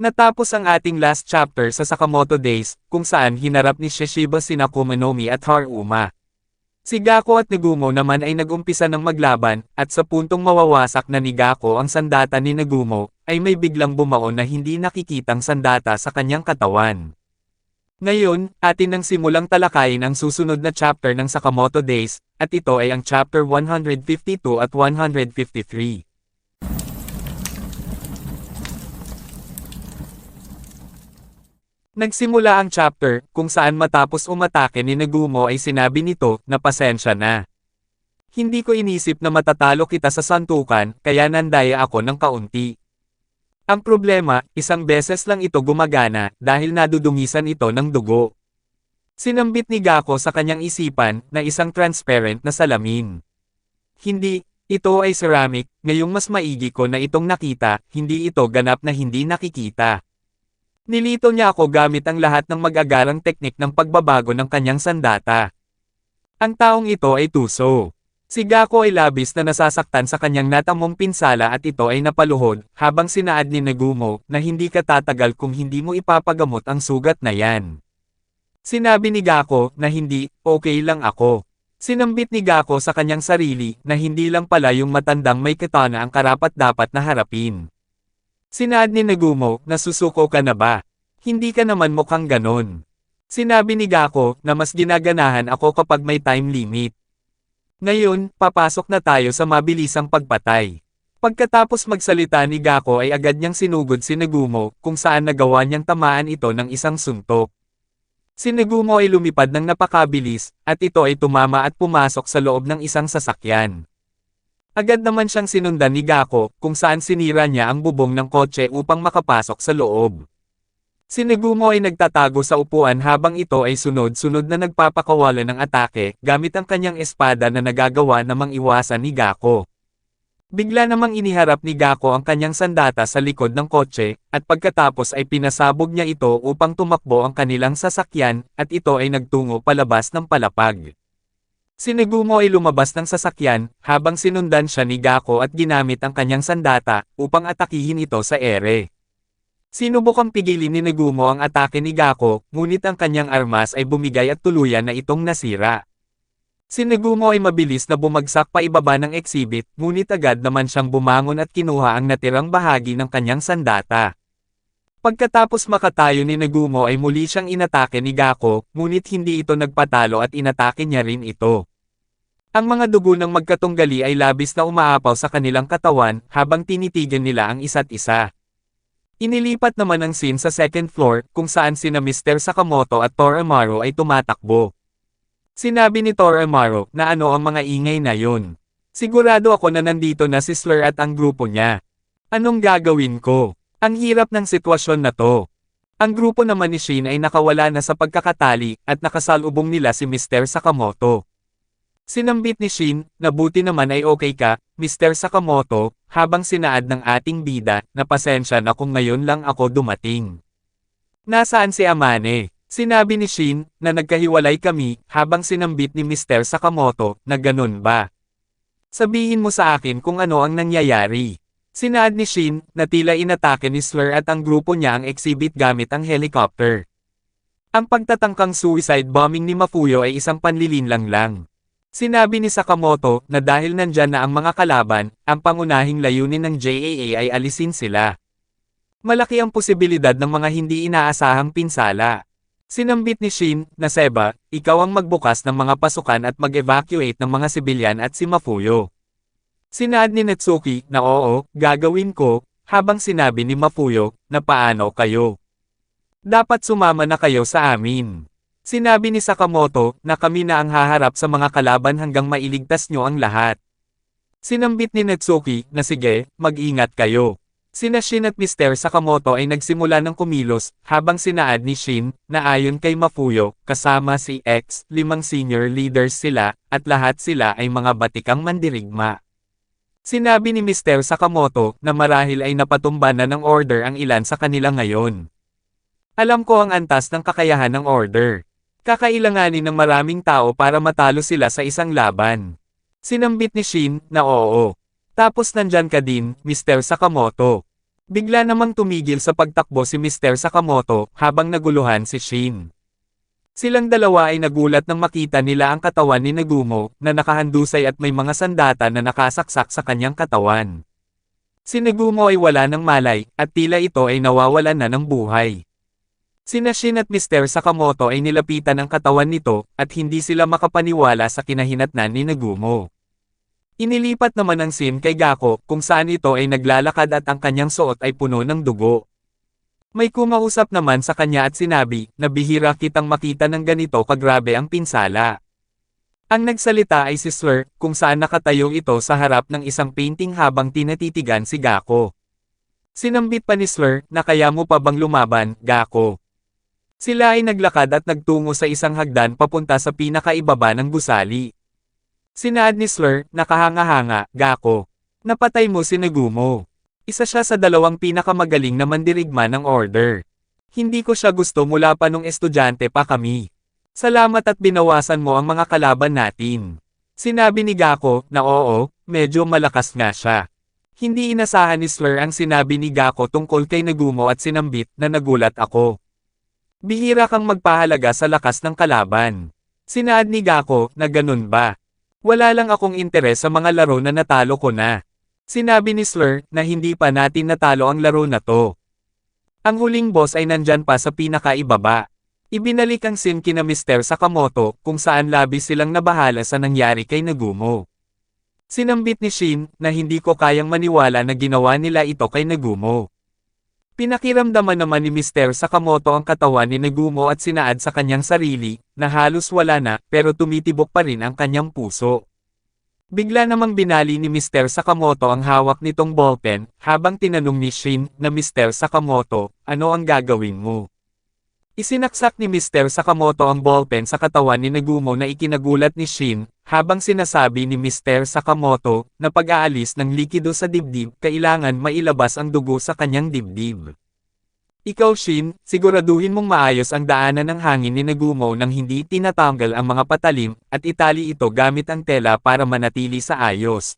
Natapos ang ating last chapter sa Sakamoto Days, kung saan hinarap ni Shishiba sina Kumanomi at Haruma. Si Gako at Nagumo naman ay nagumpisa ng maglaban, at sa puntong mawawasak na ni Gako ang sandata ni Nagumo, ay may biglang bumaon na hindi nakikitang sandata sa kanyang katawan. Ngayon, atin nang simulang talakayin ang susunod na chapter ng Sakamoto Days, at ito ay ang chapter 152 at 153. Nagsimula ang chapter, kung saan matapos umatake ni Nagumo ay sinabi nito, na pasensya na. Hindi ko inisip na matatalo kita sa santukan, kaya nandaya ako ng kaunti. Ang problema, isang beses lang ito gumagana, dahil nadudungisan ito ng dugo. Sinambit ni Gako sa kanyang isipan, na isang transparent na salamin. Hindi, ito ay ceramic, ngayong mas maigi ko na itong nakita, hindi ito ganap na hindi nakikita. Nilito niya ako gamit ang lahat ng mag-agarang teknik ng pagbabago ng kanyang sandata. Ang taong ito ay Tuso. Si Gako ay labis na nasasaktan sa kanyang natamong pinsala at ito ay napaluhod, habang sinaad ni Nagumo, na hindi ka tatagal kung hindi mo ipapagamot ang sugat na yan. Sinabi ni Gako, na hindi, okay lang ako. Sinambit ni Gako sa kanyang sarili, na hindi lang pala yung matandang may katana ang karapat-dapat na harapin. Sinaad ni Nagumo, na susuko ka na ba? Hindi ka naman mukhang ganon. Sinabi ni Gako, na mas ginaganahan ako kapag may time limit. Ngayon, papasok na tayo sa mabilisang pagpatay. Pagkatapos magsalita ni Gako ay agad niyang sinugod si Nagumo, kung saan nagawa niyang tamaan ito ng isang suntok. Si Nagumo ay lumipad ng napakabilis, at ito ay tumama at pumasok sa loob ng isang sasakyan. Agad naman siyang sinundan ni Gako, kung saan sinira niya ang bubong ng kotse upang makapasok sa loob. Si Nagumo ay nagtatago sa upuan habang ito ay sunod-sunod na nagpapakawala ng atake, gamit ang kanyang espada na nagagawa namang iwasan ni Gako. Bigla namang iniharap ni Gako ang kanyang sandata sa likod ng kotse, at pagkatapos ay pinasabog niya ito upang tumakbo ang kanilang sasakyan, at ito ay nagtungo palabas ng palapag. Si Nagumo ay lumabas ng sasakyan, habang sinundan siya ni Gako at ginamit ang kanyang sandata, upang atakihin ito sa ere. Sinubukang pigilin ni Nagumo ang atake ni Gako, ngunit ang kanyang armas ay bumigay at tuluyan na itong nasira. Si Nagumo ay mabilis na bumagsak pa ibaba ng exhibit, ngunit agad naman siyang bumangon at kinuha ang natirang bahagi ng kanyang sandata. Pagkatapos makatayo ni Nagumo ay muli siyang inatake ni Gako, ngunit hindi ito nagpatalo at inatake niya rin ito. Ang mga dugo ng magkatunggali ay labis na umaapaw sa kanilang katawan, habang tinitigan nila ang isa't isa. Inilipat naman ang scene sa second floor, kung saan sina Mr. Sakamoto at Tor Amaro ay tumatakbo. Sinabi ni Tor Amaro, na ano ang mga ingay na yun. Sigurado ako na nandito na si Slur at ang grupo niya. Anong gagawin ko? Ang hirap ng sitwasyon na to. Ang grupo naman ni Shin ay nakawala na sa pagkakatali, at nakasalubong nila si Mr. Sakamoto. Sinambit ni Shin, na buti naman ay okay ka, Mr. Sakamoto, habang sinaad ng ating bida, na pasensya na kung ngayon lang ako dumating. Nasaan si Amane? Sinabi ni Shin, na nagkahiwalay kami, habang sinambit ni Mr. Sakamoto, na ganun ba? Sabihin mo sa akin kung ano ang nangyayari. Sinaad ni Shin, na tila inatake ni Slur at ang grupo niya ang exhibit gamit ang helicopter. Ang pagtatangkang suicide bombing ni Mafuyo ay isang panlilinlang lang. Sinabi ni Sakamoto na dahil nandyan na ang mga kalaban, ang pangunahing layunin ng JAA ay alisin sila. Malaki ang posibilidad ng mga hindi inaasahang pinsala. Sinambit ni Shin, na Seba, ikaw ang magbukas ng mga pasukan at mag-evacuate ng mga sibilyan at si Mafuyo. Sinaad ni Netsuki, na oo, gagawin ko, habang sinabi ni Mafuyo, na paano kayo. Dapat sumama na kayo sa amin. Sinabi ni Sakamoto, na kami na ang haharap sa mga kalaban hanggang mailigtas nyo ang lahat. Sinambit ni Netsuki, na sige, mag-ingat kayo. Sina Shin at Mr. Sakamoto ay nagsimula ng kumilos, habang sinaad ni Shin, na ayon kay Mafuyo, kasama si X, limang senior leaders sila, at lahat sila ay mga batikang mandirigma. Sinabi ni Mr. Sakamoto, na marahil ay napatumba na ng order ang ilan sa kanila ngayon. Alam ko ang antas ng kakayahan ng order. Kakailanganin ng maraming tao para matalo sila sa isang laban. Sinambit ni Shin, na oo. Tapos nandyan ka din, Mr. Sakamoto. Bigla namang tumigil sa pagtakbo si Mr. Sakamoto habang naguluhan si Shin. Silang dalawa ay nagulat nang makita nila ang katawan ni Nagumo na nakahandusay at may mga sandata na nakasaksak sa kanyang katawan. Si Nagumo ay wala ng malay at tila ito ay nawawalan na ng buhay. Sina Shin at Mr. Sakamoto ay nilapitan ang katawan nito at hindi sila makapaniwala sa kinahinatnan ni Nagumo. Inilipat naman ang scene kay Gako kung saan ito ay naglalakad at ang kanyang suot ay puno ng dugo. May kumausap naman sa kanya at sinabi na bihira kitang makita ng ganito kagrabe ang pinsala. Ang nagsalita ay si Sir kung saan nakatayo ito sa harap ng isang painting habang tinatitigan si Gako. Sinambit pa ni Slur na kaya mo pa bang lumaban, Gako. Sila ay naglakad at nagtungo sa isang hagdan papunta sa pinakaibaba ng gusali. Sinaad ni Slur, nakahanga-hanga, Gako. Napatay mo si Nagumo. Isa siya sa dalawang pinakamagaling na mandirigma ng order. Hindi ko siya gusto mula pa nung estudyante pa kami. Salamat at binawasan mo ang mga kalaban natin. Sinabi ni Gako na oo, medyo malakas nga siya. Hindi inasahan ni Slur ang sinabi ni Gako tungkol kay Nagumo at sinambit na nagulat ako. Bihira kang magpahalaga sa lakas ng kalaban. Sinaad ni Gako na ganun ba? Wala lang akong interes sa mga laro na natalo ko na. Sinabi ni Slur na hindi pa natin natalo ang laro na to. Ang huling boss ay nandyan pa sa pinakaibaba. Ibinalik ang sim kina Mr. Sakamoto kung saan labis silang nabahala sa nangyari kay Nagumo. Sinambit ni Shin na hindi ko kayang maniwala na ginawa nila ito kay Nagumo. Pinakiramdaman naman ni Mr. Sakamoto ang katawan ni Nagumo at sinaad sa kanyang sarili, na halos wala na, pero tumitibok pa rin ang kanyang puso. Bigla namang binali ni Mr. Sakamoto ang hawak nitong ballpen, habang tinanong ni Shin na Mr. Sakamoto, ano ang gagawin mo? Isinaksak ni Mr. Sakamoto ang ballpen sa katawan ni Nagumo na ikinagulat ni Shin, habang sinasabi ni Mr. Sakamoto na pag-aalis ng likido sa dibdib kailangan mailabas ang dugo sa kanyang dibdib. Ikaw Shin, siguraduhin mong maayos ang daanan ng hangin ni Nagumo nang hindi tinatanggal ang mga patalim, at itali ito gamit ang tela para manatili sa ayos.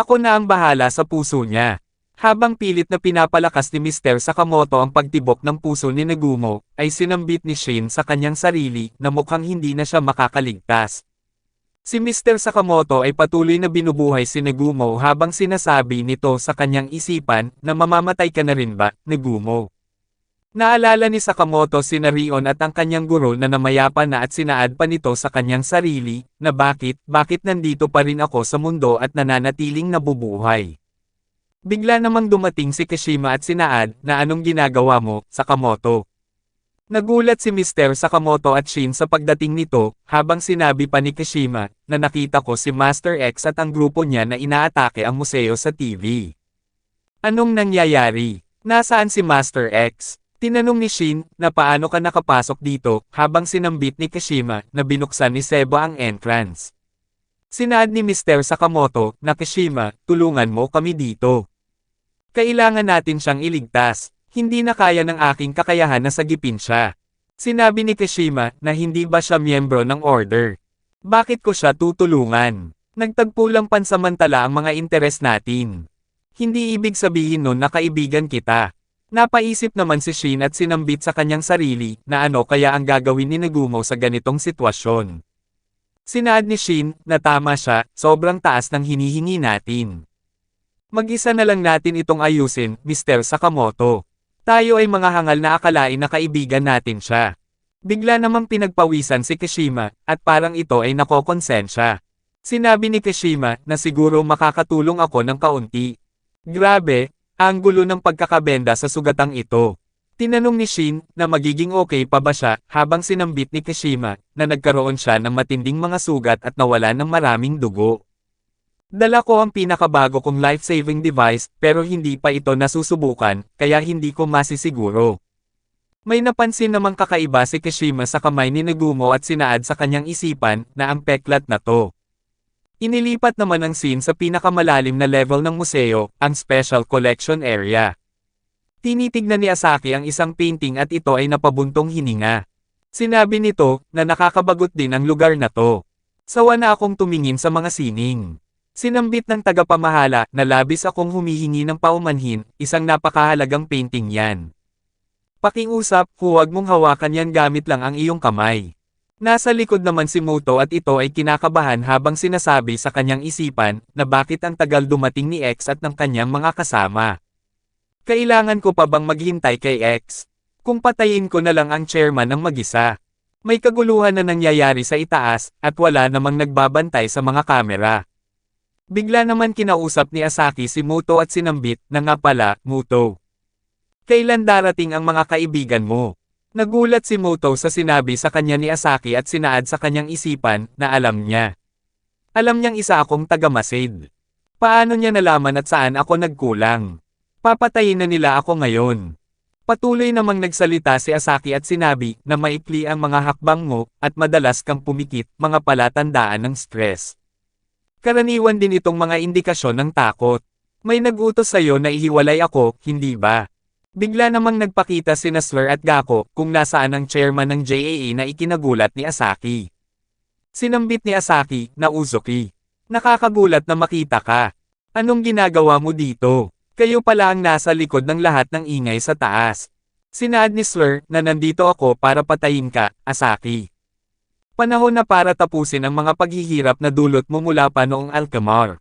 Ako na ang bahala sa puso niya. Habang pilit na pinapalakas ni Mr. Sakamoto ang pagtibok ng puso ni Nagumo, ay sinambit ni Shin sa kanyang sarili na mukhang hindi na siya makakaligtas. Si Mr. Sakamoto ay patuloy na binubuhay si Nagumo habang sinasabi nito sa kanyang isipan na mamamatay ka na rin ba, Nagumo. Naalala ni Sakamoto si Narion at ang kanyang guro na namayapa na at sinaad pa nito sa kanyang sarili, na bakit, bakit nandito pa rin ako sa mundo at nananatiling nabubuhay. Bigla namang dumating si Kashima at sinaad na anong ginagawa mo, Sakamoto. Nagulat si Mr. Sakamoto at Shin sa pagdating nito, habang sinabi pa ni Kashima, na nakita ko si Master X at ang grupo niya na inaatake ang museo sa TV. Anong nangyayari? Nasaan si Master X? Tinanong ni Shin, na paano ka nakapasok dito, habang sinambit ni Kashima, na binuksan ni Seba ang entrance. Sinaad ni Mr. Sakamoto, na Kashima, tulungan mo kami dito. Kailangan natin siyang iligtas, hindi na kaya ng aking kakayahan na sagipin siya. Sinabi ni Kashima na hindi ba siya miyembro ng order. Bakit ko siya tutulungan? Nagtagpo lang pansamantala ang mga interes natin. Hindi ibig sabihin nun na kaibigan kita. Napaisip naman si Shin at sinambit sa kanyang sarili na ano kaya ang gagawin ni Nagumo sa ganitong sitwasyon. Sinaad ni Shin na tama siya, sobrang taas ng hinihingi natin. Mag-isa na lang natin itong ayusin, Mr. Sakamoto. Tayo ay mga hangal na akalain na kaibigan natin siya. Bigla namang pinagpawisan si Kashima, at parang ito ay nakokonsensya. Sinabi ni Kashima na siguro makakatulong ako ng kaunti. Grabe, ang gulo ng pagkakabenda sa sugatang ito. Tinanong ni Shin na magiging okay pa ba siya habang sinambit ni Kashima na nagkaroon siya ng matinding mga sugat at nawala ng maraming dugo. Dala ko ang pinakabago kong life-saving device pero hindi pa ito nasusubukan kaya hindi ko masisiguro. May napansin namang kakaiba si Kashima sa kamay ni Nagumo at sinaad sa kanyang isipan na ang peklat na to. Inilipat naman ang scene sa pinakamalalim na level ng museo, ang Special Collection Area. Tinitignan ni Asaki ang isang painting at ito ay napabuntong hininga. Sinabi nito na nakakabagot din ang lugar na to. Sawa na akong tumingin sa mga sining. Sinambit ng tagapamahala na labis akong humihingi ng paumanhin, isang napakahalagang painting yan. Pakiusap, huwag mong hawakan yan gamit lang ang iyong kamay. Nasa likod naman si Moto at ito ay kinakabahan habang sinasabi sa kanyang isipan na bakit ang tagal dumating ni X at ng kanyang mga kasama. Kailangan ko pa bang maghintay kay X? Kung patayin ko na lang ang chairman ng mag-isa. May kaguluhan na nangyayari sa itaas at wala namang nagbabantay sa mga kamera. Bigla naman kinausap ni Asaki si Muto at sinambit na nga pala, Muto. Kailan darating ang mga kaibigan mo? Nagulat si Muto sa sinabi sa kanya ni Asaki at sinaad sa kanyang isipan na alam niya. Alam niyang isa akong taga-masid. Paano niya nalaman at saan ako nagkulang? Papatayin na nila ako ngayon. Patuloy namang nagsalita si Asaki at sinabi na maikli ang mga hakbang mo at madalas kang pumikit mga palatandaan ng stress. Karaniwan din itong mga indikasyon ng takot. May nagutos sa'yo na ihiwalay ako, hindi ba? Bigla namang nagpakita si Slur at Gako kung nasaan ang chairman ng JAA na ikinagulat ni Asaki. Sinambit ni Asaki na Uzuki. Nakakagulat na makita ka. Anong ginagawa mo dito? Kayo pala ang nasa likod ng lahat ng ingay sa taas. Sinaad ni Slur na nandito ako para patayin ka, Asaki. Panahon na para tapusin ang mga paghihirap na dulot mo mula pa noong Alcamar.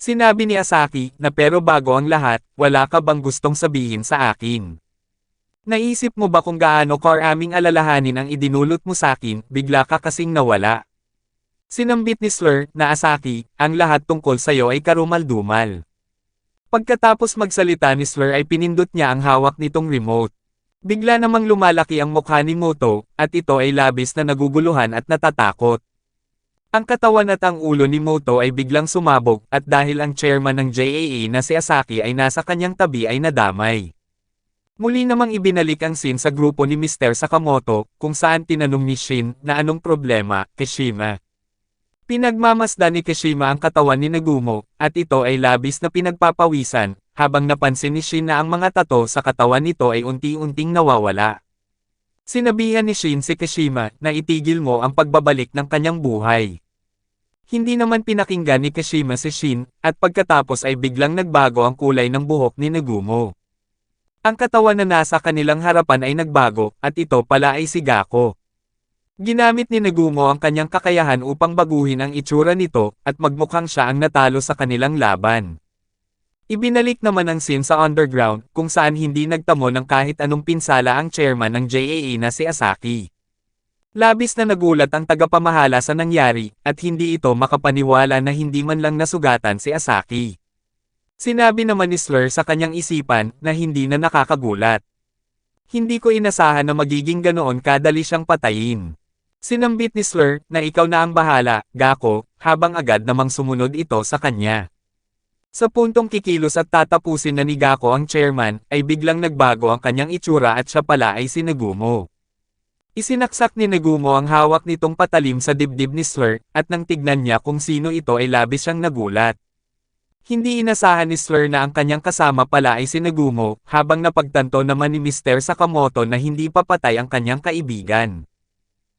Sinabi ni Asaki na pero bago ang lahat, wala ka bang gustong sabihin sa akin? Naisip mo ba kung gaano karaming alalahanin ang idinulot mo sa akin, bigla ka kasing nawala? Sinambit ni Slur na Asaki, ang lahat tungkol sa'yo ay karumal-dumal. Pagkatapos magsalita ni Slur ay pinindot niya ang hawak nitong remote. Bigla namang lumalaki ang mukha ni Moto, at ito ay labis na naguguluhan at natatakot. Ang katawan at ang ulo ni Moto ay biglang sumabog at dahil ang chairman ng JAA na si Asaki ay nasa kanyang tabi ay nadamay. Muli namang ibinalik ang scene sa grupo ni Mr. Sakamoto kung saan tinanong ni Shin na anong problema, Kishima. Pinagmamasdan ni Kishima ang katawan ni Nagumo, at ito ay labis na pinagpapawisan, habang napansin ni Shin na ang mga tato sa katawan nito ay unti-unting nawawala. Sinabihan ni Shin si Kishima na itigil mo ang pagbabalik ng kanyang buhay. Hindi naman pinakinggan ni Kishima si Shin, at pagkatapos ay biglang nagbago ang kulay ng buhok ni Nagumo. Ang katawan na nasa kanilang harapan ay nagbago, at ito pala ay si Gako. Ginamit ni Nagumo ang kanyang kakayahan upang baguhin ang itsura nito, at magmukhang siya ang natalo sa kanilang laban. Ibinalik naman ang scene sa underground, kung saan hindi nagtamo ng kahit anong pinsala ang chairman ng JAA na si Asaki. Labis na nagulat ang tagapamahala sa nangyari, at hindi ito makapaniwala na hindi man lang nasugatan si Asaki. Sinabi naman ni Slur sa kanyang isipan na hindi na nakakagulat. Hindi ko inasahan na magiging ganoon kadali siyang patayin. Sinambit ni Slur na ikaw na ang bahala, Gako, habang agad namang sumunod ito sa kanya. Sa puntong kikilos at tatapusin na ni Gako ang chairman, ay biglang nagbago ang kanyang itsura at siya pala ay si Nagumo. Isinaksak ni Nagumo ang hawak nitong patalim sa dibdib ni Slur, at nang tignan niya kung sino ito ay labis siyang nagulat. Hindi inasahan ni Slur na ang kanyang kasama pala ay si Nagumo, habang napagtanto naman ni Mr. Sakamoto na hindi papatay ang kanyang kaibigan.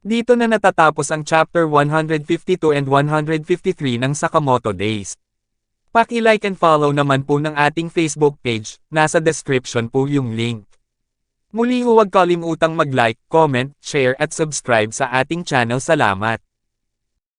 Dito na natatapos ang chapter 152 and 153 ng Sakamoto Days. Paki-like and follow naman po ng ating Facebook page, nasa description po yung link. Muli huwag kalimutang mag-like, comment, share at subscribe sa ating channel. Salamat!